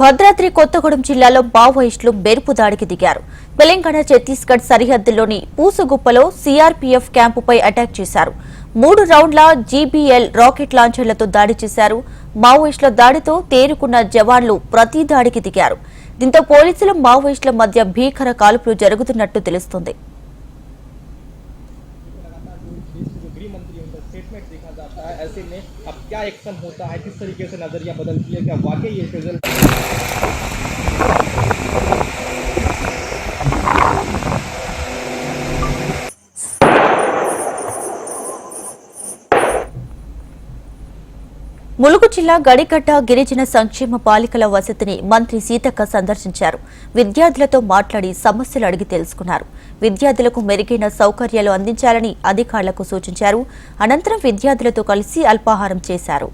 భద్రాద్రి కొత్తగూడెం జిల్లాలో మావోయిస్టులు బెరుపు దాడికి దిగారు. తెలంగాణ ఛత్తీస్గఢ్ సరిహద్దులోని పూసుగుప్పలో సీఆర్పీఎఫ్ క్యాంపుపై అటాక్ చేశారు. మూడు రౌండ్ల జీబీఎల్ రాకెట్ లాంచర్లతో దాడి చేశారు. మావోయిస్టుల దాడితో తేరుకున్న జవాన్లు ప్రతి దాడికి దిగారు. దీంతో పోలీసులు మావోయిస్టుల మధ్య భీకర కాల్పులు జరుగుతున్నట్టు తెలుస్తోంది. जो मंत्री उनका स्टेटमेंट देखा जाता है, ऐसे में अब क्या एक्शन होता है, किस तरीके से नज़रिया बदलती है, क्या वाकई ये फिजल ములుగు జిల్లా గడిగడ్డ గిరిజన సంక్షేమ బాలికల వసతిని మంత్రి సీతక్క సందర్శించారు. విద్యార్థులతో మాట్లాడి సమస్యలు అడిగి తెలుసుకున్నారు. విద్యార్థులకు మెరుగైన సౌకర్యాలు అందించాలని అధికారులకు సూచించారు. అనంతరం విద్యార్థులతో కలిసి అల్పాహారం చేశారు.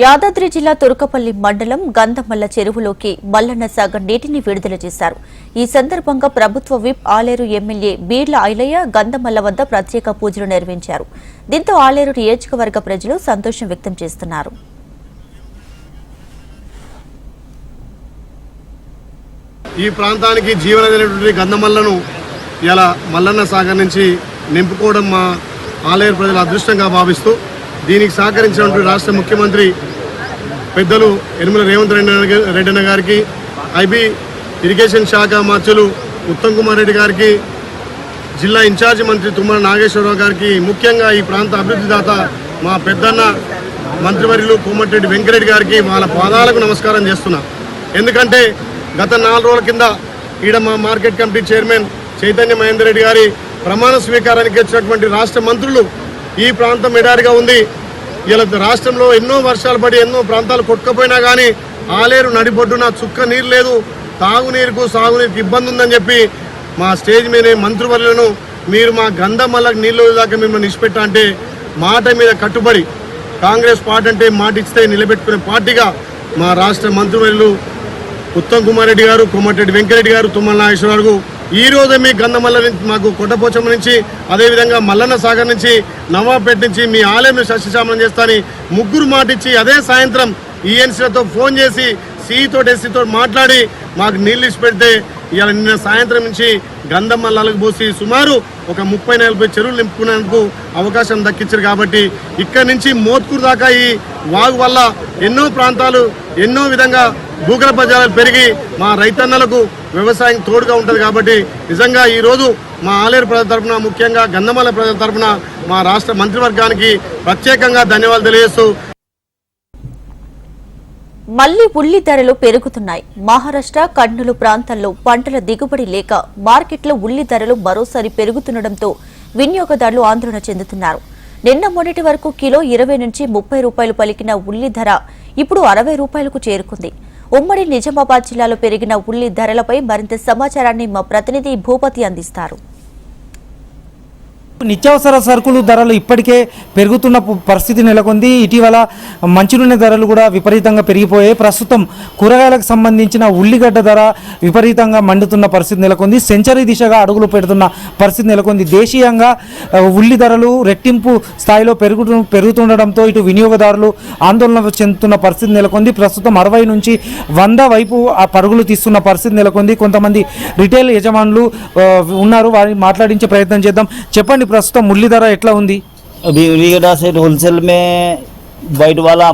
యాదాద్రి జిల్లా తురకపల్లి మండలం గంధమల్ల చెరువులోకి మల్లన్న సాగర్ నీటిని విడుదల చేశారు. ఈ సందర్భంగా ప్రభుత్వ విప్ ఆలేరు ఎమ్మెల్యే బీర్ల ఐలయ్య గంధమల్ల వద్ద ప్రత్యేక పూజలు నిర్వహించారు. దీంతో ఆలేరు నియోజకవర్గ ప్రజలు సంతోషం వ్యక్తం చేస్తున్నారు. ఈ ప్రాంతానికి జీవనమైనటువంటి గంధమల్లను ఇలా మల్లన్న సాగర్ నుంచి నింపుకోవడం మా ఆలయ ప్రజల అదృష్టంగా భావిస్తూ దీనికి సహకరించినటువంటి రాష్ట్ర ముఖ్యమంత్రి పెద్దలు యనమల రేవంత్ రెడ్డి రెడ్డన్న రెడ్డి గారికి ఐబీ ఇరిగేషన్ శాఖ మంత్రులు ఉత్తమ్ కుమార్ రెడ్డి గారికి జిల్లా ఇన్ఛార్జి మంత్రి తుమ్మల నాగేశ్వరరావు గారికి ముఖ్యంగా ఈ ప్రాంత అభివృద్ధి దాత మా పెద్దన్న మంత్రివర్యులు కోమటిరెడ్డి వెంకరెడ్డి గారికి వాళ్ళ పాదాలకు నమస్కారం చేస్తున్నా. ఎందుకంటే గత నాలుగు రోజుల కింద ఈడ మా market committee chairman Chaitanya Mahender Reddy గారి ప్రమాణ స్వీకారానికి వచ్చినటువంటి రాష్ట్ర మంత్రులు ఈ ప్రాంతం ఎడారిగా ఉంది. ఇలా రాష్ట్రంలో ఎన్నో వర్షాలు పడి ఎన్నో ప్రాంతాలు కొట్టుకపోయినా కానీ ఆలేరు నడిబొడ్డున చుక్క నీరు లేదు. తాగునీరుకు సాగునీరుకు ఇబ్బంది ఉందని చెప్పి మా స్టేజ్ మీద మంత్రివర్యులను మీరు మా గంధమల్లకు నీళ్ళు దాకా మిమ్మల్ని నిష్పెట్టా అంటే మాట మీద కట్టుబడి కాంగ్రెస్ పార్టీ అంటే మాట ఇస్తే నిలబెట్టుకునే పార్టీగా మా రాష్ట్ర మంత్రివర్యులు ఉత్తమ్ కుమార్ రెడ్డి గారు కొమ్మటిరెడ్డి వెంకరెడ్డి గారు తుమ్మల నాగేశ్వరరావు ఈ రోజు మీ గంధమల్ల నుంచి మాకు కొట్టపోచమ్మ నుంచి అదేవిధంగా మల్లన్న సాగర్ నుంచి నవాబ్పేట నుంచి మీ ఆలయం సస్యశామనం చేస్తాని ముగ్గురు మాటిచ్చి అదే సాయంత్రం ఈఎన్సీలతో ఫోన్ చేసి సిఈతో ఎస్సీతో మాట్లాడి మాకు నీళ్ళు ఇచ్చి పెడితే ఇవాళ నిన్న సాయంత్రం నుంచి గంధమల్లాలకు పోసి సుమారు ఒక ముప్పై నలభై చెరువులు నింపుకునేందుకు అవకాశం దక్కించారు కాబట్టి ఇక్కడి నుంచి మోత్కూరు దాకా ఈ వాగు వల్ల ఎన్నో ప్రాంతాలు ఎన్నో విధంగా భూగర్భ జలాలు పెరిగి మా రైతన్నలకు వ్యవసాయం తోడుగా ఉంటుంది కాబట్టి నిజంగా ఈరోజు మా ఆలేరు ప్రజల తరఫున ముఖ్యంగా గంధమాల ప్రజల తరఫున మా రాష్ట్ర మంత్రివర్గానికి ప్రత్యేకంగా ధన్యవాదాలు తెలియజేస్తూ మళ్ళీ ఉల్లి ధరలు పెరుగుతున్నాయి. మహారాష్ట్ర కర్నూలు ప్రాంతాల్లో పంటల దిగుబడి లేక మార్కెట్లో ఉల్లి ధరలు మరోసారి పెరుగుతుండటంతో వినియోగదారులు ఆందోళన చెందుతున్నారు. నిన్న మొన్నటి వరకు కిలో ఇరవై నుంచి ముప్పై రూపాయలు పలికిన ఉల్లి ధర ఇప్పుడు అరవై రూపాయలకు చేరుకుంది. ఉమ్మడి నిజామాబాద్ జిల్లాలో పెరిగిన ఉల్లి ధరలపై మరింత సమాచారాన్ని మా ప్రతినిధి భూపతి అందిస్తారు. నిత్యావసర సరుకులు ధరలు ఇప్పటికే పెరుగుతున్న పరిస్థితి నెలకొంది. ఇటీవల మంచినూనె ధరలు కూడా విపరీతంగా పెరిగిపోయాయి. ప్రస్తుతం కూరగాయలకు సంబంధించిన ఉల్లిగడ్డ ధర విపరీతంగా మండుతున్న పరిస్థితి నెలకొంది. సెంచరీ దిశగా అడుగులు పెడుతున్న పరిస్థితి నెలకొంది. దేశీయంగా ఉల్లి ధరలు రెట్టింపు స్థాయిలో పెరుగు పెరుగుతుండడంతో ఇటు వినియోగదారులు ఆందోళన చెందుతున్న పరిస్థితి నెలకొంది. ప్రస్తుతం అరవై నుంచి వంద వైపు ఆ పరుగులు తీస్తున్న పరిస్థితి నెలకొంది. కొంతమంది రిటైల్ యజమానులు ఉన్నారు. వారిని మాట్లాడించే ప్రయత్నం చేద్దాం. చెప్పండి ప్రస్తుతం ఉల్లి ధర ఎట్లా ఉంది अभी उलीगड्ढा से होलसेल में वाइट वाला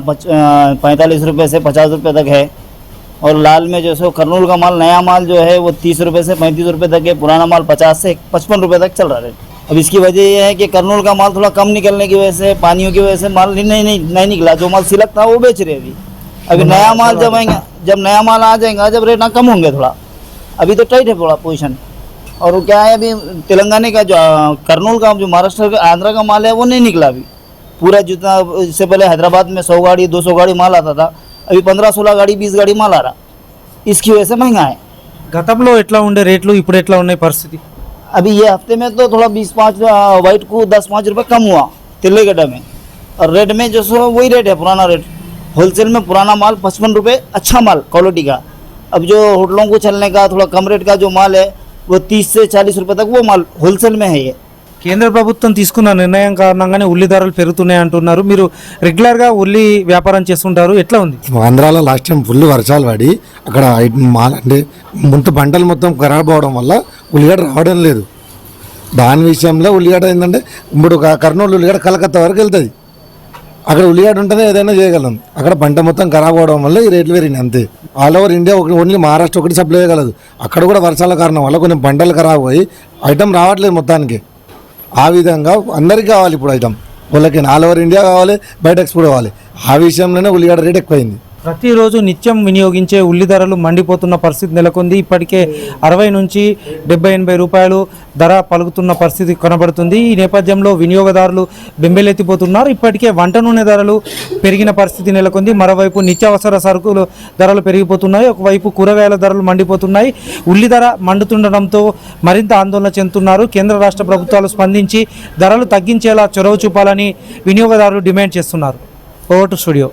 पैंतालीस रुपये से पचास रुपये तक है और लाल में जो सो करनूल का माल नया माल जो है वो तीस रुपये से पैंतीस रुपये तक है पुराना माल पचास से पचपन रुपये तक चल रहा है अब इसकी वजह ये है कि करनूल का माल थोड़ा कम निकलने की वजह से पानियों की वजह से माल नहीं नहीं नहीं, नहीं निकला जो माल सिलक था वो बेच रहे अभी अभी नया माल जब आएगा जब नया माल आ जाएगा जब रेट कम होंगे थोड़ा अभी तो टाइट है थोड़ा पोजीशन और वो क्या है अभी तेलंगाना का जो अ, करनूल का जो महाराष्ट्र का आंध्रा का माल है वो नहीं निकला अभी पूरा जितना इससे पहले हैदराबाद में सौ गाड़ी दो सौ गाड़ी माल आता था अभी पंद्रह सोलह गाड़ी बीस गाड़ी माल आ रहा इसकी वजह से महंगा है గతంలో ఎట్లా ఉండే రేట్లు ఇప్పుడు ఎట్లా ఉన్నాయి పరిస్థితి अभी ये हफ्ते में तो थोड़ा बीस पाँच वाइट को दस पाँच रुपये कम हुआ तिल्ले गड्ढा में और रेट में जो सो वही रेट है पुराना रेट होलसेल में पुराना माल पचपन रुपये अच्छा माल क्वालिटी का अब जो होटलों को चलने का थोड़ा कम रेट का जो माल है वो तीस से चालीस रुपये तक वो माल होलसेल में है ये కేంద్ర ప్రభుత్వం తీసుకున్న నిర్ణయం కారణంగానే ఉల్లి ధరలు పెరుగుతున్నాయి అంటున్నారు మీరు రెగ్యులర్గా ఉల్లి వ్యాపారం చేస్తుంటారు ఎట్లా ఉంది ఆంధ్రాలో లాస్ట్ టైం ఫుల్ వర్షాలు పడి అక్కడ ఐ- మాల్ అంటే ముందు పంటలు మొత్తం ఖరాబ్ అవడం వల్ల ఉల్లిగడ్డ రావడం లేదు దాని విషయంలో ఉల్లిగడ్డ ఏంటంటే ఇప్పుడు క- కర్నూలు ఉల్లిగడ్డ కలకత్తా వరకు వెళ్తుంది అక్కడ ఉల్లిగడ్డ ఉంటేనే ఏదైనా చేయగలం. అక్కడ పంట మొత్తం ఖరాబ్ అవడం వల్ల ఈ రేట్లు పెరిగినాయి అంతే. ఆల్ ఓవర్ ఇండియా ఒకటి ఓన్లీ మహారాష్ట్ర ఒకటి సప్లై చేయగలదు. అక్కడ కూడా వర్షాల కారణం వల్ల కొన్ని పంటలు ఖరాబ్ అయ్యి ఐటమ్ రావట్లేదు మొత్తానికి. ఆ విధంగా అందరికీ కావాలి ఇప్పుడు ఐటమ్ వాళ్ళకి ఆల్ ఓవర్ ఇండియా కావాలి బయట ఎక్స్పోర్ట్ కావాలి. ఆ విషయంలోనే ఉల్లిగడ్డ రేట్ ఎక్కువైంది. ప్రతిరోజు నిత్యం వినియోగించే ఉల్లి ధరలు మండిపోతున్న పరిస్థితి నెలకొంది. ఇప్పటికే అరవై నుంచి డెబ్బై ఎనభై రూపాయలు ధర పలుకుతున్న పరిస్థితి కనబడుతుంది. ఈ నేపథ్యంలో వినియోగదారులు బెంబెలెత్తిపోతున్నారు. ఇప్పటికే వంట నూనె ధరలు పెరిగిన పరిస్థితి నెలకొంది. మరోవైపు నిత్యావసర సరుకులు ధరలు పెరిగిపోతున్నాయి. ఒకవైపు కూరగాయల ధరలు మండిపోతున్నాయి. ఉల్లి ధర మండుతుండడంతో మరింత ఆందోళన చెందుతున్నారు. కేంద్ర రాష్ట్ర ప్రభుత్వాలు స్పందించి ధరలు తగ్గించేలా చొరవ చూపాలని వినియోగదారులు డిమాండ్ చేస్తున్నారు. Over to studio.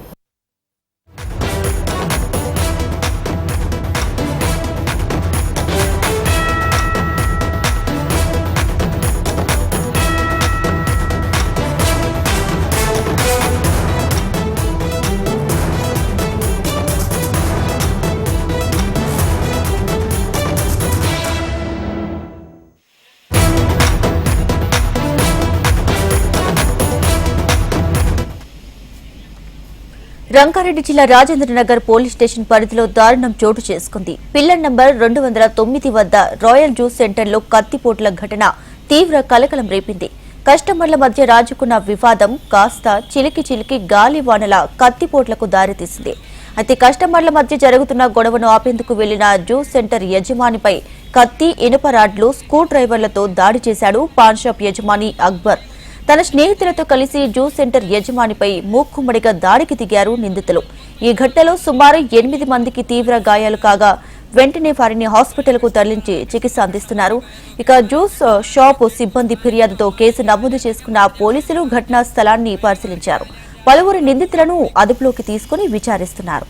రంగారెడ్డి జిల్లా రాజేంద్ర నగర్ పోలీస్ స్టేషన్ పరిధిలో దారుణం చోటు చేసుకుంది. పిల్లర్ నంబర్ రెండు వందల తొమ్మిది వద్ద రాయల్ జ్యూస్ సెంటర్లో కత్తిపోట్ల ఘటన తీవ్ర కలకలం రేపింది. కస్టమర్ల మధ్య రాజుకున్న వివాదం కాస్త చిలికి చిలికి గాలివానల కత్తిపోట్లకు దారితీసింది. అయితే కస్టమర్ల మధ్య జరుగుతున్న గొడవను ఆపేందుకు వెళ్ళిన జ్యూస్ సెంటర్ యజమానిపై కత్తి ఇనుప రాడ్లు స్క్రూ డ్రైవర్లతో దాడి చేశాడు పాన్ షాప్ యజమాని అక్బర్. తన స్నేహితులతో కలిసి జ్యూస్ సెంటర్ యజమానిపై మూక్కుమ్మడిగా దాడికి దిగారు నిందితులు. ఈ ఘటనలో సుమారు ఎనిమిది మందికి తీవ్ర గాయాలు కాగా వెంటనే వారిని హాస్పిటల్కు తరలించి చికిత్స అందిస్తున్నారు. ఇక జ్యూస్ షాప్ సిబ్బంది ఫిర్యాదుతో కేసు నమోదు చేసుకున్న పోలీసులు ఘటనా స్థలాన్ని పరిశీలించారు. పలువురు నిందితులను అదుపులోకి తీసుకుని విచారిస్తున్నారు.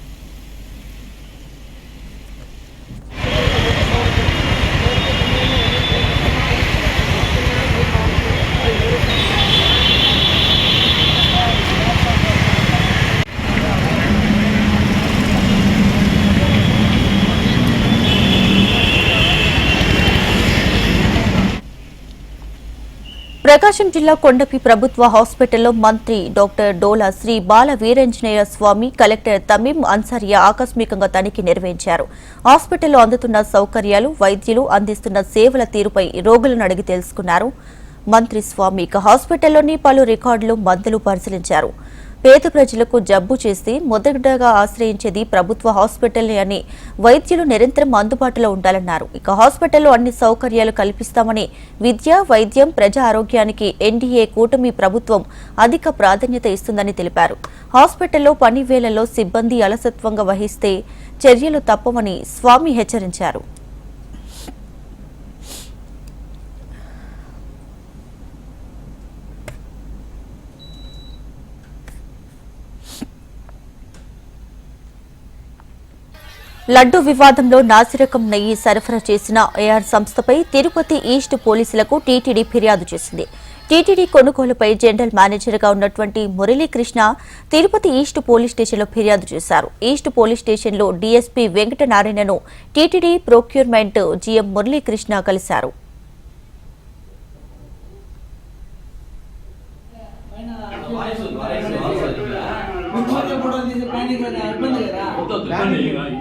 ప్రకాశం జిల్లా కొండపి ప్రభుత్వ హాస్పిటల్లో మంత్రి డాక్టర్ డోలా శ్రీ బాల వీరంజనేయ స్వామి కలెక్టర్ తమీం అన్సారియా ఆకస్మికంగా తనిఖీ నిర్వహించారు. హాస్పిటల్లో అందుతున్న సౌకర్యాలు వైద్యులు అందిస్తున్న సేవల తీరుపై రోగులను అడిగి తెలుసుకున్నారు. మంత్రి స్వామి ఇక హాస్పిటల్లోని పలు రికార్డులు మందులు పరిశీలించారు. పేద ప్రజలకు జబ్బు చేసి మొదటగా ఆశ్రయించేది ప్రభుత్వ హాస్పిటల్ని అని వైద్యులు నిరంతరం అందుబాటులో ఉండాలన్నారు. ఇక హాస్పిటల్లో అన్ని సౌకర్యాలు కల్పిస్తామని విద్య వైద్యం ప్రజా ఆరోగ్యానికి ఎన్డీఏ కూటమి ప్రభుత్వం అధిక ప్రాధాన్యత ఇస్తుందని తెలిపారు. హాస్పిటల్లో పని వేళల్లో సిబ్బంది అలసత్వంగా వహిస్తే చర్యలు తప్పవని స్వామి హెచ్చరించారు. లడ్డు వివాదంలో నాసిరకం నెయ్యి సరఫరా చేసిన ఏఆర్ సంస్థపై తిరుపతి ఈస్ట్ పోలీసులకు టీటీడీ ఫిర్యాదు చేసింది టీటీడీ కొనుగోలుపై జనరల్ మేనేజర్గా ఉన్నటువంటి మురళీకృష్ణ తిరుపతి ఈస్ట్ పోలీస్ స్టేషన్లో ఫిర్యాదు చేశారు ఈస్ట్ పోలీస్ స్టేషన్లో డీఎస్పీ వెంకటనారాయణను టీటీడీ ప్రొక్యూర్మెంట్ జీఎం మురళీకృష్ణ కలిశారు ఇబ్బంది కదా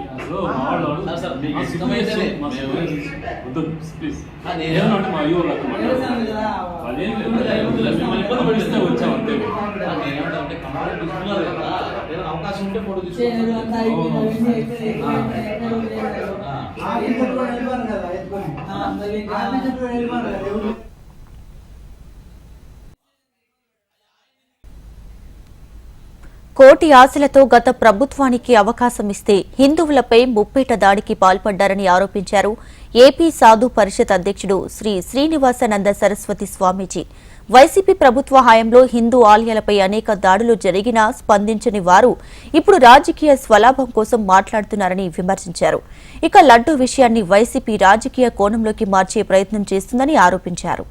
అవకాశం ఉంటే ఫోటో తీసుకుంటాను కోటి ఆశలతో గత ప్రభుత్వానికి అవకాశం ఇస్తే హిందువులపై ముప్పేట దాడికి పాల్పడ్డారని ఆరోపించారు ఏపీ సాధు పరిషత్ అధ్యక్షుడు శ్రీ శ్రీనివాసానంద సరస్వతి స్వామీజీ. వైసీపీ ప్రభుత్వ హయాంలో హిందూ ఆలయాలపై అనేక దాడులు జరిగినా స్పందించని వారు ఇప్పుడు రాజకీయ స్వలాభం కోసం మాట్లాడుతున్నారని విమర్శించారు. ఇక లడ్డూ విషయాన్ని వైసీపీ రాజకీయ కోణంలోకి మార్చే ప్రయత్నం చేస్తుందని ఆరోపించారు.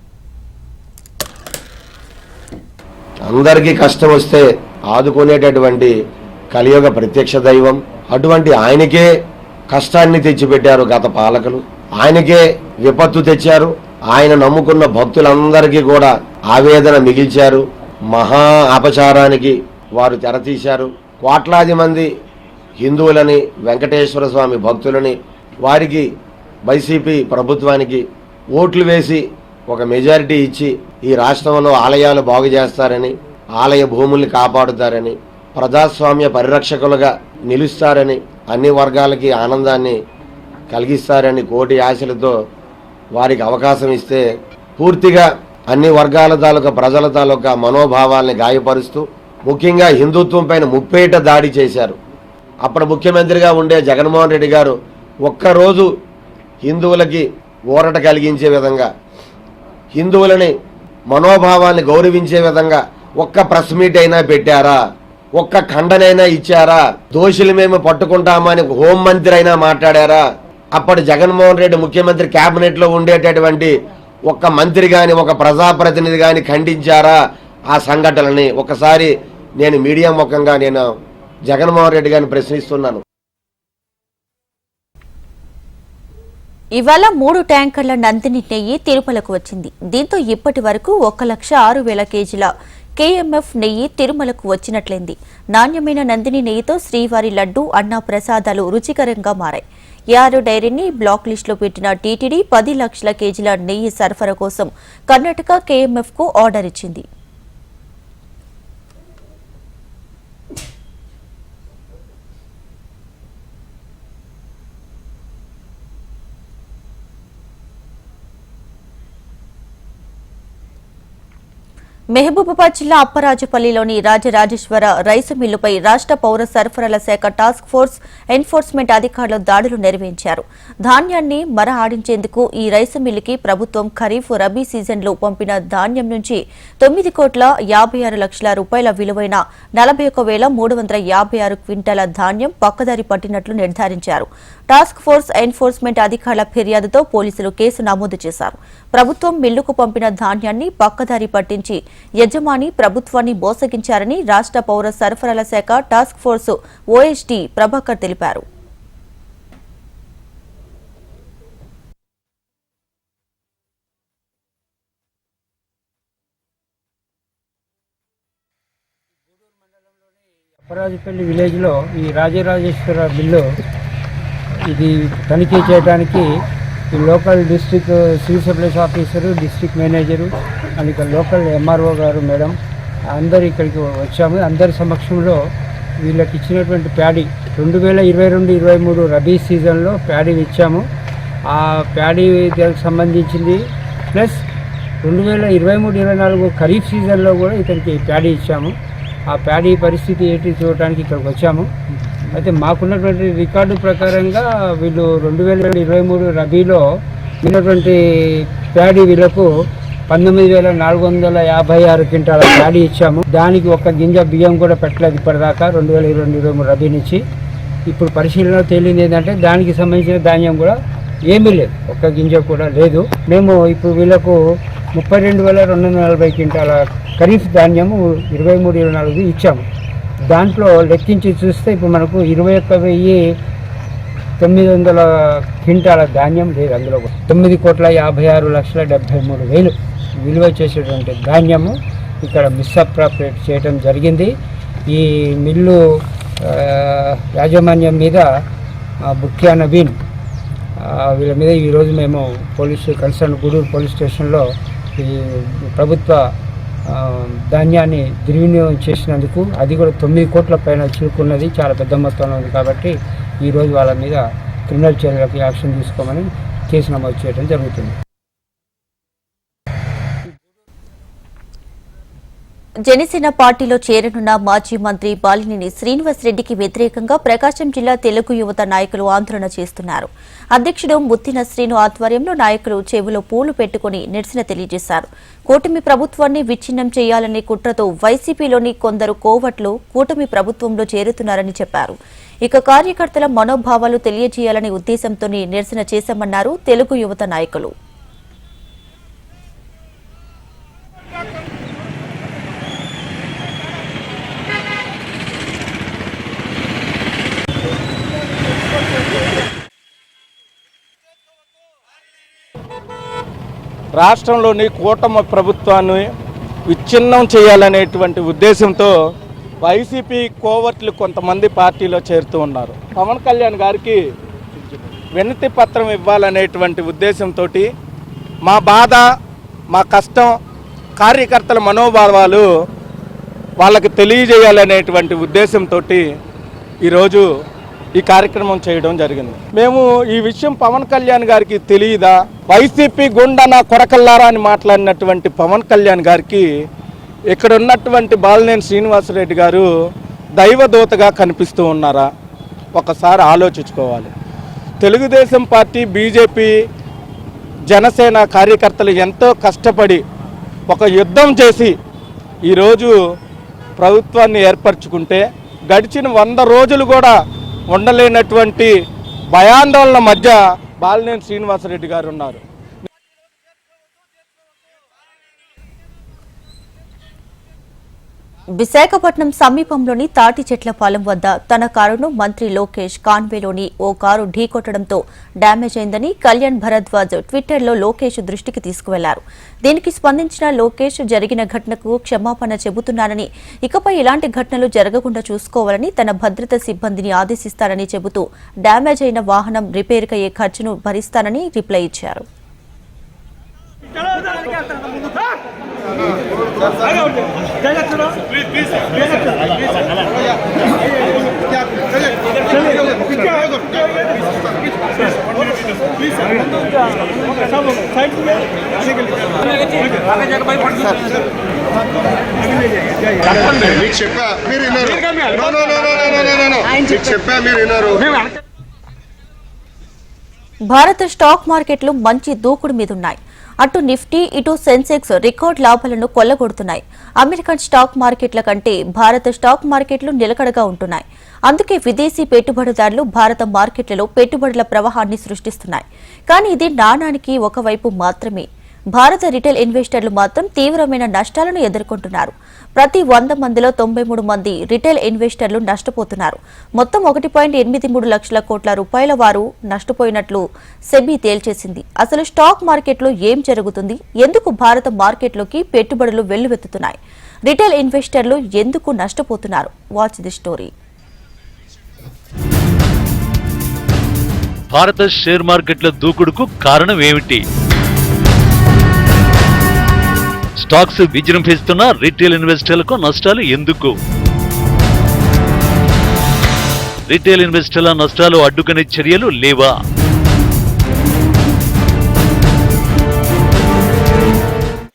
అందరికీ కష్టం వస్తే ఆదుకునేటటువంటి కలియుగ ప్రత్యక్ష దైవం. అటువంటి ఆయనకే కష్టాన్ని తెచ్చిపెట్టారు గత పాలకులు. ఆయనకే విపత్తు తెచ్చారు. ఆయన నమ్ముకున్న భక్తులందరికీ కూడా ఆవేదన మిగిల్చారు. మహా అపచారానికి వారు తెరతీశారు. కోట్లాది మంది హిందువులని వెంకటేశ్వర స్వామి భక్తులని వారికి వైసీపీ ప్రభుత్వానికి ఓట్లు వేసి ఒక మెజారిటీ ఇచ్చి ఈ రాష్ట్రంలో ఆలయాలు బాగు చేస్తారని ఆలయ భూముల్ని కాపాడుతారని ప్రజాస్వామ్య పరిరక్షకులుగా నిలుస్తారని అన్ని వర్గాలకి ఆనందాన్ని కలిగిస్తారని కోటి ఆశలతో వారికి అవకాశం ఇస్తే పూర్తిగా అన్ని వర్గాల తాలూకా ప్రజల తాలూకా మనోభావాల్ని గాయపరుస్తూ ముఖ్యంగా హిందుత్వం పైన ముప్పేట దాడి చేశారు. అప్పుడు ముఖ్యమంత్రిగా ఉండే జగన్మోహన్ రెడ్డి గారు ఒక్కరోజు హిందువులకి ఊరట కలిగించే విధంగా హిందువులని మనోభావాన్ని గౌరవించే విధంగా ఒక్క ప్రెస్ మీట్ అయినా పెట్టారా? ఒక్క ఖండనైనా ఇచ్చారా? దోషులు మేము పట్టుకుంటామని హోంమంత్రి అయినా మాట్లాడారా? అప్పటి జగన్మోహన్ రెడ్డి ముఖ్యమంత్రి కేబినెట్లో ఉండేటటువంటి ఒక్క మంత్రి కానీ ఒక ప్రజాప్రతినిధి కానీ ఖండించారా? ఆ సంఘటనని. ఒకసారి నేను మీడియా ముఖంగా నేను జగన్మోహన్ రెడ్డి గారిని ప్రశ్నిస్తున్నాను. ఇవాళ మూడు ట్యాంకర్ల నందిని నెయ్యి తిరుమలకు వచ్చింది. దీంతో ఇప్పటి వరకు ఒక లక్ష ఆరు వేల కేజీల కేఎంఎఫ్ నెయ్యి తిరుమలకు వచ్చినట్లయింది. నాణ్యమైన నందిని నెయ్యితో శ్రీవారి లడ్డు అన్నా ప్రసాదాలు రుచికరంగా మారాయి. యారు డైరీని బ్లాక్ లిస్టులో పెట్టిన టీటీడీ పది లక్షల కేజీల నెయ్యి సరఫరా కోసం కర్ణాటక కేఎంఎఫ్కు ఆర్డర్ ఇచ్చింది. మహబూబాబాద్ జిల్లా అప్పరాజుపల్లిలోని రాజరాజేశ్వర రైసు మిల్లుపై రాష్ట్ర పౌర సరఫరాల శాఖ టాస్క్ ఫోర్స్ ఎన్ఫోర్స్మెంట్ అధికారులు దాడులు నిర్వహించారు. ధాన్యాన్ని మర ఆడించేందుకు ఈ రైసు మిల్లుకి ప్రభుత్వం ఖరీఫ్ రబీ సీజన్లో పంపిన ధాన్యం నుంచి తొమ్మిది కోట్ల యాభై ఆరు లక్షల రూపాయల విలువైన నలభై ఒక వేల మూడు వందల యాభై ఆరు క్వింటాల ధాన్యం పక్కదారి పట్టినట్లు నిర్ధారించారు. టాస్క్ ఫోర్స్ ఎన్ఫోర్స్మెంట్ అధికారుల ఫిర్యాదుతో పోలీసులు కేసు నమోదు చేశారు. ప్రభుత్వం మిల్లుకు పంపిన ధాన్యాన్ని పక్కదారి పట్టించి యజమాని ప్రభుత్వాన్ని మోసగించారని రాష్ట్ర పౌర సరఫరాల శాఖ టాస్క్ ఫోర్స్ ఓఎస్డీ ప్రభాకర్ తెలిపారు. అప్పరాజుపల్లి విలేజ్లో ఈ రాజరాజేశ్వర బిల్లు ఇది తనిఖీ చేయడానికి ఈ local district civil supplies officer district manager and ఇక్కడ లోకల్ ఎంఆర్ఓ గారు మేడం అందరు ఇక్కడికి వచ్చాము. అందరి సమక్షంలో వీళ్ళకి ఇచ్చినటువంటి ప్యాడీ రెండు వేల ఇరవై రెండు ఇరవై మూడు రబీ సీజన్లో ప్యాడీ ఇచ్చాము. ఆ ప్యాడీ దానికి సంబంధించింది. ప్లస్ రెండు వేల ఇరవై మూడు ఇరవై నాలుగు ఖరీఫ్ సీజన్లో కూడా ఇతనికి ప్యాడీ ఇచ్చాము. ఆ ప్యాడీ పరిస్థితి ఏంటి చూడటానికి ఇక్కడికి వచ్చాము. అయితే మాకున్నటువంటి రికార్డు ప్రకారంగా వీళ్ళు రెండు వేల ఇరవై మూడు రబీలో ఉన్నటువంటి ప్యాడీ వీళ్ళకు పంతొమ్మిది వేల నాలుగు వందల యాభై ఆరు క్వింటాల ప్యాడీ ఇచ్చాము. దానికి ఒక గింజ బియ్యం కూడా పెట్టలేదు ఇప్పటిదాకా రెండు వేల ఇరవై రెండు ఇరవై మూడు రబీ నుంచి. ఇప్పుడు పరిశీలన తేలింది ఏంటంటే దానికి సంబంధించిన ధాన్యం కూడా ఏమీ లేదు. ఒక్క గింజ కూడా లేదు. మేము ఇప్పుడు వీళ్ళకు ముప్పై రెండు వేల రెండు వందల నలభై క్వింటాల ఖరీఫ్ ధాన్యము ఇరవై మూడు ఇరవై నాలుగు ఇచ్చాము. దాంట్లో లెక్కించి చూస్తే ఇప్పుడు మనకు ఇరవై ఒక్క వెయ్యి తొమ్మిది వందల క్వింటాల ధాన్యం లేదు అందులో తొమ్మిది కోట్ల యాభై ఆరు లక్షల డెబ్బై మూడు వేలు విలువ చేసేటువంటి ధాన్యము ఇక్కడ మిస్అప్రాపరేట్ చేయడం జరిగింది. ఈ మిల్లు యాజమాన్యం మీద బుక్యా నవీన్ వీళ్ళ మీద ఈరోజు మేము పోలీసు కన్సర్న్ గూడూరు పోలీస్ స్టేషన్లో ఈ ప్రభుత్వ ధాన్యాన్ని దుర్వినియోగం చేసినందుకు అది కూడా తొమ్మిది కోట్ల పైన చిరుకున్నది చాలా పెద్ద మొత్తంలో ఉంది కాబట్టి ఈరోజు వాళ్ళ మీద క్రిమినల్ చర్యలకు యాక్షన్ తీసుకోమని కేసు నమోదు చేయడం జరుగుతుంది. జనసేన పార్టీలో చేరనున్న మాజీ మంత్రి బాలినేని శ్రీనివాసరెడ్డికి వ్యతిరేకంగా ప్రకాశం జిల్లా తెలుగు యువత నాయకులు ఆందోళన చేస్తున్నారు. అధ్యక్షుడు ముత్తిన శ్రీను ఆధ్వర్యంలో నాయకులు చెవిలో పూలు పెట్టుకుని నిరసన తెలియజేశారు. కూటమి ప్రభుత్వాన్ని విచ్ఛిన్నం చేయాలనే కుట్రతో వైసీపీలోని కొందరు కోవట్లు కూటమి ప్రభుత్వంలో చేరుతున్నారని చెప్పారు. ఇక కార్యకర్తల మనోభావాలు తెలియజేయాలనే ఉద్దేశంతోనే నిరసన చేశామన్నారు తెలుగు యువత నాయకులు. రాష్ట్రంలోని కూటమి ప్రభుత్వాన్ని విచ్ఛిన్నం చేయాలనేటువంటి ఉద్దేశంతో వైసీపీ కోవర్ట్లు కొంతమంది పార్టీలో చేరుతూ ఉన్నారు. పవన్ కళ్యాణ్ గారికి వినతి పత్రం ఇవ్వాలనేటువంటి ఉద్దేశంతో మా బాధ మా కష్టం కార్యకర్తల మనోభావాలు వాళ్ళకి తెలియజేయాలనేటువంటి ఉద్దేశంతో ఈరోజు ఈ కార్యక్రమం చేయడం జరిగింది. మేము ఈ విషయం పవన్ కళ్యాణ్ గారికి తెలియదా? వైసీపీ గుండా నా కొరకల్లారా అని మాట్లాడినటువంటి పవన్ కళ్యాణ్ గారికి ఇక్కడ ఉన్నటువంటి బాలినేని శ్రీనివాసరెడ్డి గారు దైవదూతగా కనిపిస్తూ ఉన్నారా? ఒకసారి ఆలోచించుకోవాలి. తెలుగుదేశం పార్టీ బీజేపీ జనసేన కార్యకర్తలు ఎంతో కష్టపడి ఒక యుద్ధం చేసి ఈరోజు ప్రభుత్వాన్ని ఏర్పరచుకుంటే గడిచిన వంద రోజులు కూడా ఉండలేనటువంటి భయాందోళన మధ్య బాలినేని శ్రీనివాసరెడ్డి గారు ఉన్నారు. విశాఖపట్నం సమీపంలోని తాటి చెట్లపాలెం వద్ద తన కారును మంత్రి లోకేష్ కాన్వేలోని ఓ కారు ఢీకొట్టడంతో డ్యామేజ్ అయిందని కళ్యాణ్ భరద్వాజ్ ట్విట్టర్లో లోకేష్ దృష్టికి తీసుకువెళ్ళారు. దీనికి స్పందించిన లోకేష్ జరిగిన ఘటనకు క్షమాపణ చెబుతున్నానని ఇకపై ఇలాంటి ఘటనలు జరగకుండా చూసుకోవాలని తన భద్రత సిబ్బందిని ఆదేశిస్తానని చెబుతూ డ్యామేజ్ అయిన వాహనం రిపేర్కయ్యే ఖర్చును భరిస్తానని రిప్లై ఇచ్చారు. మీకు చెప్పా మీరు విన్నారు చెప్పా మీరు విన్నారు భారత స్టాక్ మార్కెట్లు మంచి దూకుడు మీదున్నాయి. అటు నిఫ్టీ ఇటు సెన్సెక్స్ రికార్డ్ లాభాలను కొల్లగొడుతున్నాయి. అమెరికన్ స్టాక్ మార్కెట్ల కంటే భారత స్టాక్ మార్కెట్లు నిలకడగా ఉంటున్నాయి. అందుకే విదేశీ పెట్టుబడిదారులు భారత మార్కెట్లలో పెట్టుబడుల ప్రవాహాన్ని సృష్టిస్తున్నాయి. కానీ ఇది నాణానికి ఒకవైపు మాత్రమే. భారత రిటైల్ ఇన్వెస్టర్లు మాత్రం తీవ్రమైన నష్టాలను ఎదుర్కొంటున్నారు. ప్రతి వంద మందిలో తొంభై మూడు మంది రిటైల్ ఇన్వెస్టర్లు నష్టపోతున్నారు. మొత్తం ఒకటి పాయింట్ ఎనిమిది మూడు లక్షల కోట్ల రూపాయల వారు నష్టపోయినట్లు సెబీ తేల్చేసింది. అసలు స్టాక్ మార్కెట్లో ఏం జరుగుతుంది? ఎందుకు భారత మార్కెట్లోకి పెట్టుబడులు వెల్లువెత్తుతున్నాయి? రిటైల్ ఇన్వెస్టర్లు ఎందుకు నష్టపోతున్నారు? Watch the story. భారత షేర్ మార్కెట్ల దూకుడుకు కారణం ఏమిటి? స్టాక్స్ విజృంభిస్తున్న రిటైల్ ఇన్వెస్టర్లకు నష్టాలు ఎందుకు? రిటైల్ ఇన్వెస్టర్ల నష్టాలు అడ్డుకునే చర్యలు లేవా?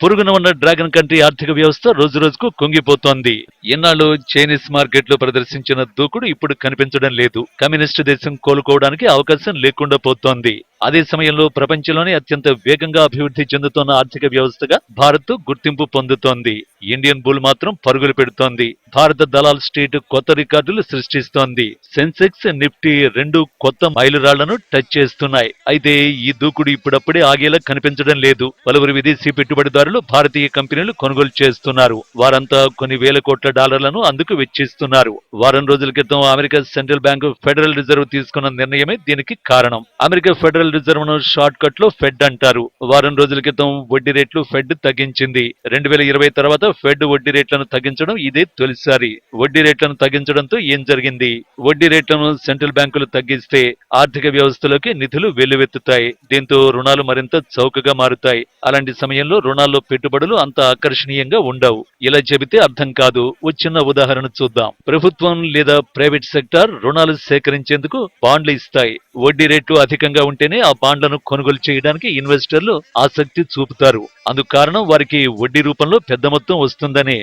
పొరుగున ఉన్న డ్రాగన్ కంట్రీ ఆర్థిక వ్యవస్థ రోజు రోజుకు కుంగిపోతోంది. ఎన్నాళ్ళు చైనీస్ మార్కెట్లు ప్రదర్శించిన దూకుడు ఇప్పుడు కనిపించడం లేదు. కమ్యూనిస్టు దేశం కోలుకోవడానికి అవకాశం లేకుండా పోతోంది. అదే సమయంలో ప్రపంచంలోనే అత్యంత వేగంగా అభివృద్ధి చెందుతున్న ఆర్థిక వ్యవస్థగా భారత్ గుర్తింపు పొందుతోంది. ఇండియన్ బుల్ మాత్రం పరుగులు పెడుతోంది. భారత దళాల్ స్టేట్ కొత్త రికార్డులు సృష్టిస్తోంది. సెన్సెక్స్ నిఫ్టీ రెండు కొత్త మైలురాళ్ళను టచ్ చేస్తున్నాయి. అయితే ఈ దూకుడు ఇప్పుడప్పుడే ఆగేలా కనిపించడం లేదు. పలువురు విదేశీ పెట్టుబడిదారులు భారతీయ కంపెనీలు కొనుగోలు చేస్తున్నారు. వారంతా కొన్ని వేల కోట్ల డాలర్లను అందుకు వెచ్చిస్తున్నారు. వారం రోజుల క్రితం America central bank federal reserve తీసుకున్న నిర్ణయమే దీనికి కారణం. అమెరికా ఫెడరల్ రిజర్వ్ను షార్ట్ కట్లో ఫెడ్ అంటారు. వారం రోజుల క్రితం వడ్డీ రేట్లు ఫెడ్ తగ్గించింది. రెండు వేల ఇరవై తర్వాత ఫెడ్ వడ్డీ రేట్లను తగ్గించడం ఇదే తొలిసారి. వడ్డీ రేట్లను తగ్గించడంతో ఏం జరిగింది? వడ్డీ రేట్లను సెంట్రల్ బ్యాంకులు తగ్గిస్తే ఆర్థిక వ్యవస్థలోకి నిధులు వెల్లువెత్తుతాయి. దీంతో రుణాలు మరింత చౌకగా మారుతాయి. అలాంటి సమయంలో రుణాల్లో పెట్టుబడులు అంత ఆకర్షణీయంగా ఉండవు. ఇలా చెబితే అర్థం కాదు. ఓ చిన్న ఉదాహరణ చూద్దాం. ప్రభుత్వం లేదా ప్రైవేట్ సెక్టార్ రుణాలు సేకరించేందుకు బాండ్లు ఇస్తాయి. వడ్డీ రేట్లు అధికంగా ఉంటేనే ఆ బాండ్లను కొనుగోలు చేయడానికి ఇన్వెస్టర్లు ఆసక్తి చూపుతారు. అందుకు కారణం వారికి వడ్డీ రూపంలో పెద్ద మొత్తం వస్తుందనే.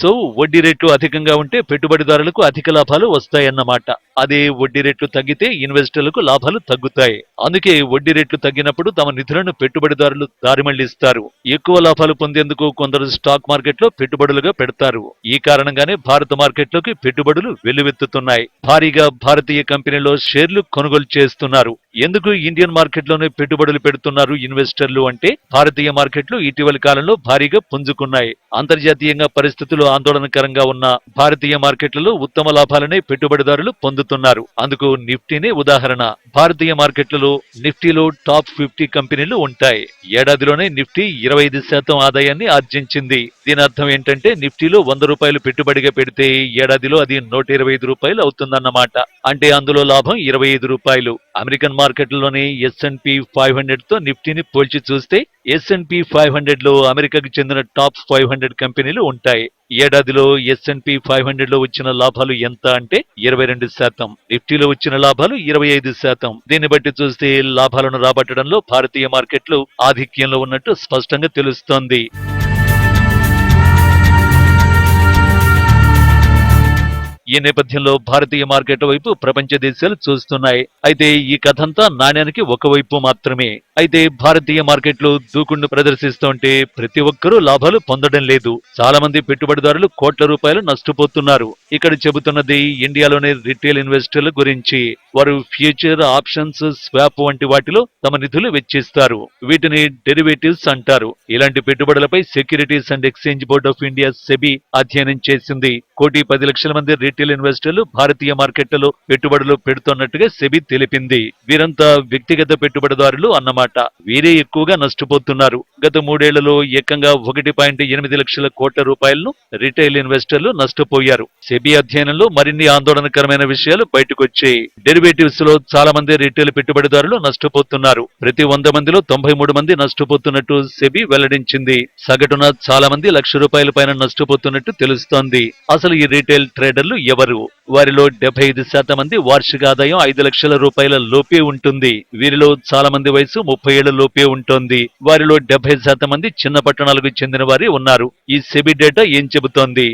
సో వడ్డీ రేట్లు అధికంగా ఉంటే పెట్టుబడిదారులకు అధిక లాభాలు వస్తాయన్నమాట. అదే వడ్డీ రేట్లు తగ్గితే ఇన్వెస్టర్లకు లాభాలు తగ్గుతాయి. అందుకే వడ్డీ రేట్లు తగ్గినప్పుడు తమ నిధులను పెట్టుబడిదారులు దారిమళ్ళిస్తారు ఎక్కువ లాభాలు పొందేందుకు కొందరు స్టాక్ మార్కెట్లో పెట్టుబడులుగా పెడతారు. ఈ కారణంగానే భారత మార్కెట్లోకి పెట్టుబడులు వెల్లువెత్తుతున్నాయి. భారీగా భారతీయ కంపెనీలో షేర్లు కొనుగోలు చేస్తున్నారు. ఎందుకు ఇండియన్ మార్కెట్లోనే పెట్టుబడులు పెడుతున్నారు ఇన్వెస్టర్లు అంటే భారతీయ మార్కెట్లు ఇటీవలి కాలంలో భారీగా పుంజుకున్నాయి. అంతర్జాతీయంగా పరిస్థితులు ఆందోళనకరంగా ఉన్న భారతీయ మార్కెట్లలో ఉత్తమ లాభాలనే పెట్టుబడిదారులు పొందుతున్నారు. అందుకు నిఫ్టీనే ఉదాహరణ. భారతీయ మార్కెట్లలో నిఫ్టీలో టాప్ ఫిఫ్టీ కంపెనీలు ఉంటాయి. ఏడాదిలోనే నిఫ్టీ ఇరవై ఐదు శాతం ఆదాయాన్ని ఆర్జించింది. దీని అర్థం ఏంటంటే నిఫ్టీలో వంద రూపాయలు పెట్టుబడిగా పెడితే ఏడాదిలో అది నూట ఇరవై ఐదు రూపాయలు అవుతుందన్నమాట. అంటే అందులో లాభం ఇరవై ఐదు రూపాయలు. అమెరికన్ మార్కెట్లోని ఎస్ఎన్పి ఫైవ్ హండ్రెడ్తో నిఫ్టీని పోల్చి చూస్తే ఎస్ఎన్పి ఫైవ్ హండ్రెడ్లో అమెరికాకు చెందిన టాప్ ఫైవ్ హండ్రెడ్ కంపెనీలు ఉంటాయి. ఏడాదిలో ఎస్ఎన్పి ఫైవ్ హండ్రెడ్లో వచ్చిన లాభాలు ఎంత అంటే ఇరవై రెండు శాతం. నిఫ్టీలో వచ్చిన లాభాలు ఇరవై ఐదు శాతం. దీన్ని బట్టి చూస్తే లాభాలను రాబట్టడంలో భారతీయ మార్కెట్లు ఆధిక్యంలో ఉన్నట్టు స్పష్టంగా తెలుస్తోంది. ఈ నేపథ్యంలో భారతీయ మార్కెట్ వైపు ప్రపంచ దేశాలు చూస్తున్నాయి. అయితే ఈ కథంతా నాణ్యానికి ఒకవైపు మాత్రమే. అయితే భారతీయ మార్కెట్లు దూకుడును ప్రదర్శిస్తుంటే ప్రతి ఒక్కరూ లాభాలు పొందడం లేదు. చాలా మంది పెట్టుబడిదారులు కోట్ల రూపాయలు నష్టపోతున్నారు. ఇక్కడ చెబుతున్నది ఇండియాలోని రిటైల్ ఇన్వెస్టర్ల గురించి. వారు ఫ్యూచర్ ఆప్షన్స్ స్వాప్ వంటి వాటిలో తమ నిధులు వెచ్చిస్తారు. వీటిని డెరివేటివ్స్ అంటారు. ఇలాంటి పెట్టుబడులపై securities and exchange board of India SEBI అధ్యయనం చేసింది. కోటి పది లక్షల మంది రిటైల్ ఇన్వెస్టర్లు భారతీయ మార్కెట్లలో పెట్టుబడులు పెడుతున్నట్టుగా సెబీ తెలిపింది. వీరంతా వ్యక్తిగత పెట్టుబడిదారులు అన్నమాట. వీరే ఎక్కువగా నష్టపోతున్నారు. గత మూడేళ్ళలో ఏకంగా ఒకటి పాయింట్ ఎనిమిది లక్షల కోట్ల రూపాయలను రిటైల్ ఇన్వెస్టర్లు నష్టపోయారు. సెబీ అధ్యయనంలో మరిన్ని ఆందోళనకరమైన విషయాలు బయటకొచ్చాయి. డెరివేటివ్స్లో చాలా మంది రిటైల్ పెట్టుబడిదారులు నష్టపోతున్నారు. ప్రతి వంద మందిలో తొంభై మూడు మంది నష్టపోతున్నట్టు సెబీ వెల్లడించింది. సగటున చాలా మంది లక్ష రూపాయల పైన నష్టపోతున్నట్టు తెలుస్తోంది. అసలు ఈ రిటైల్ ట్రేడర్లు ఎవరు? వారిలో డెబ్బై ఐదు శాతం మంది వార్షిక ఆదాయం ఐదు లక్షల రూపాయల లోపే ఉంటుంది. వీరిలో చాలా మంది వయసు ముప్పై ఏళ్ళ లోపే ఉంటుంది. వారిలో డెబ్బై శాతం మంది చిన్న పట్టణాలకు చెందిన వారే ఉన్నారు. ఈ సెబీ డేటా ఏం చెబుతోంది?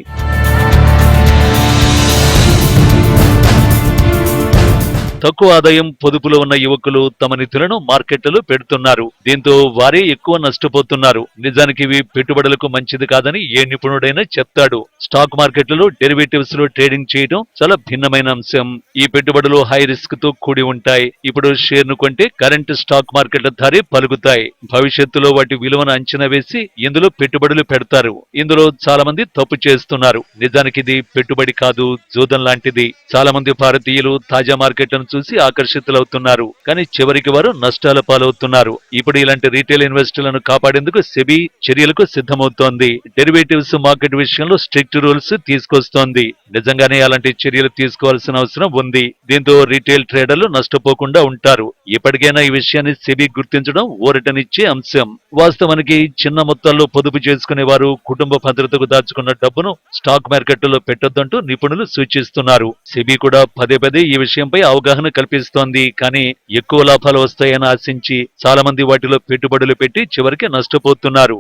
తక్కువ ఆదాయం పొదుపులో ఉన్న యువకులు తమ నిధులను మార్కెట్లలో పెడుతున్నారు. దీంతో వారే ఎక్కువ నష్టపోతున్నారు. నిజానికి ఇవి పెట్టుబడులకు మంచిది కాదని ఏ నిపుణుడైనా చెప్తాడు. స్టాక్ మార్కెట్లలో డెరివేటివ్స్లో ట్రేడింగ్ చేయడం చాలా భిన్నమైన అంశం. ఈ పెట్టుబడులు హై రిస్క్తో కూడి ఉంటాయి. ఇప్పుడు షేర్ను కొంటే కరెంట్ స్టాక్ మార్కెట్ల ధరే పలుకుతాయి. భవిష్యత్తులో వాటి విలువను అంచనా వేసి ఇందులో పెట్టుబడులు పెడతారు. ఇందులో చాలా మంది తప్పు చేస్తున్నారు. నిజానికి ఇది పెట్టుబడి కాదు జూదం లాంటిది. చాలా మంది భారతీయులు తాజా మార్కెట్లను చూసి ఆకర్షితులవుతున్నారు. కానీ చివరికి వారు నష్టాల పాలవుతున్నారు. ఇప్పుడు ఇలాంటి రీటైల్ ఇన్వెస్టర్లను కాపాడేందుకు సెబీ చర్యలకు సిద్ధమవుతోంది. డెరివేటివ్స్ మార్కెట్ విషయంలో స్ట్రిక్ట్ రూల్స్ తీసుకొస్తోంది. నిజంగానే అలాంటి చర్యలు తీసుకోవాల్సిన అవసరం ఉంది. దీంతో రీటైల్ ట్రేడర్లు నష్టపోకుండా ఉంటారు. ఇప్పటికైనా ఈ విషయాన్ని సెబీ గుర్తించడం ఊరటనిచ్చే అంశం. వాస్తవానికి చిన్న మొత్తాల్లో పొదుపు చేసుకునే వారు కుటుంబ భద్రతకు దాచుకున్న డబ్బును స్టాక్ మార్కెట్లో పెట్టొద్దంటూ నిపుణులు సూచిస్తున్నారు. సెబీ కూడా పదే పదే ఈ విషయంపై అవగాహన కల్పిస్తోంది. కానీ ఎక్కువ లాభాలు వస్తాయని ఆశించి చాలా మంది వాటిలో పెట్టుబడులు పెట్టి చివరికి నష్టపోతున్నారు.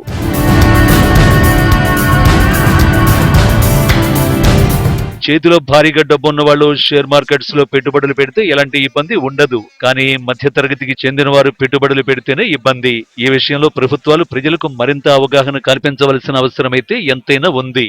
చేతిలో భారీగా డబ్బు ఉన్న వాళ్ళు షేర్ మార్కెట్స్లో పెట్టుబడులు పెడితే ఎలాంటి ఇబ్బంది ఉండదు. కానీ మధ్య తరగతికి చెందిన వారు పెట్టుబడులు పెడితేనే ఇబ్బంది. ఈ విషయంలో ప్రభుత్వాలు ప్రజలకు మరింత అవగాహన కల్పించవలసిన అవసరమైతే ఎంతైనా ఉంది.